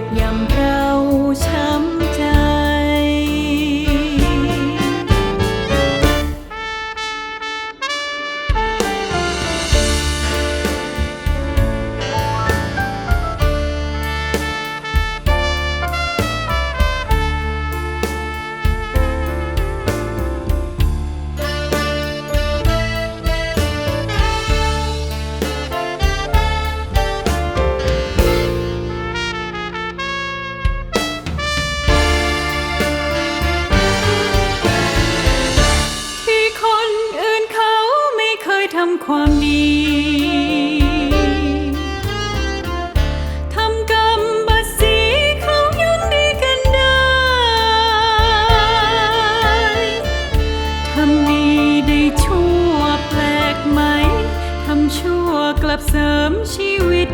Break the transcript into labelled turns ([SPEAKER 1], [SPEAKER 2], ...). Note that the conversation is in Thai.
[SPEAKER 1] บยำเราช้ำ ทำความดีทำกรรมบัดสีเขาย่นดีกันได้ ทำดีได้ชั่วแปลกไหม ทำชั่วกลับเสริมชีวิต